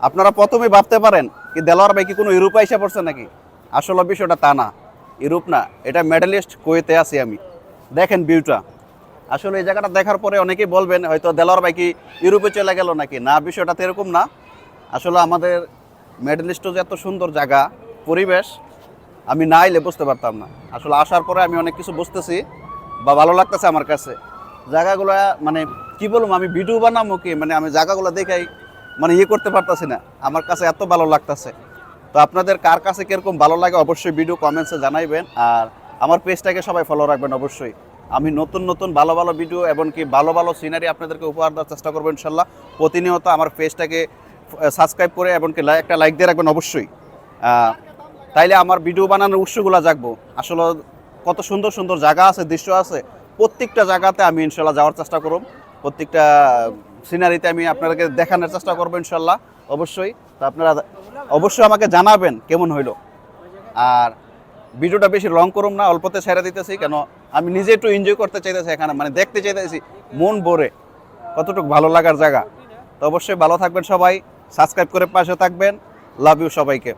আপনারা প্রথমে ভাবতে পারেন কি দেলোয়ার ভাই কি কোনো ইউরোপে এসে পড়ছে নাকি? আসলে বিষয়টা তা না। ইউরোপ না, এটা মেডেলিস্ট কুয়েতে আছি আমি। দেখেন ভিউটা আসলে এই জায়গাটা দেখার পরে অনেকেই বলবেন, হয়তো দেলোয়ার ভাই কি ইউরোপে চলে গেল নাকি? না, বিষয়টা তো এরকম না। আসলে আমাদের মেডেলিস্টও যে এত সুন্দর জায়গা, পরিবেশ, আমি না এলে বুঝতে পারতাম না। আসলে আসার পরে আমি অনেক কিছু বুঝতেছি বা ভালো লাগতেছে আমার কাছে। জায়গাগুলো মানে কি বলব, আমি ভিডিও বানাবো কি? মানে আমি জায়গাগুলো দেখাই মানে ইয়ে করতে পারতাছি না। আমার কাছে এত ভালো লাগতেছে। তো আপনাদের কার কাছে কীরকম ভালো লাগে অবশ্যই ভিডিও কমেন্টসে জানাইবেন। আর আমার পেজটাকে সবাই ফলো রাখবেন অবশ্যই। আমি নতুন নতুন ভালো ভালো ভিডিও এবং কি ভালো ভালো সিনারি আপনাদেরকে উপহার দেওয়ার চেষ্টা করব ইনশাল্লাহ। প্রতিনিয়ত আমার পেজটাকে সাবস্ক্রাইব করে এবং কি একটা লাইক দিয়ে রাখবেন অবশ্যই। তাইলে আমার ভিডিও বানানোর উৎসগুলো জাগবো। আসলে কত সুন্দর সুন্দর জায়গা আছে, দৃশ্য আছে। প্রত্যেকটা জায়গাতে আমি ইনশাল্লাহ যাওয়ার চেষ্টা করব প্রত্যেকটা সিনারিতে আমি আপনাদেরকে দেখানোর চেষ্টা করব ইনশাল্লাহ, অবশ্যই। তো আপনারা অবশ্যই আমাকে জানাবেন কেমন হইল। আর ভিডিওটা বেশি লং করুম না, অল্পতে ছেড়ে দিতেছি, কেন আমি নিজে একটু এনজয় করতে চাইতেছি এখানে মানে দেখতে চাইতেছি, মন ভরে, কতটুকু ভালো লাগার জায়গা। তো অবশ্যই ভালো থাকবেন সবাই সাবস্ক্রাইব করে পাশে থাকবেন লাভ ইউ সবাইকে।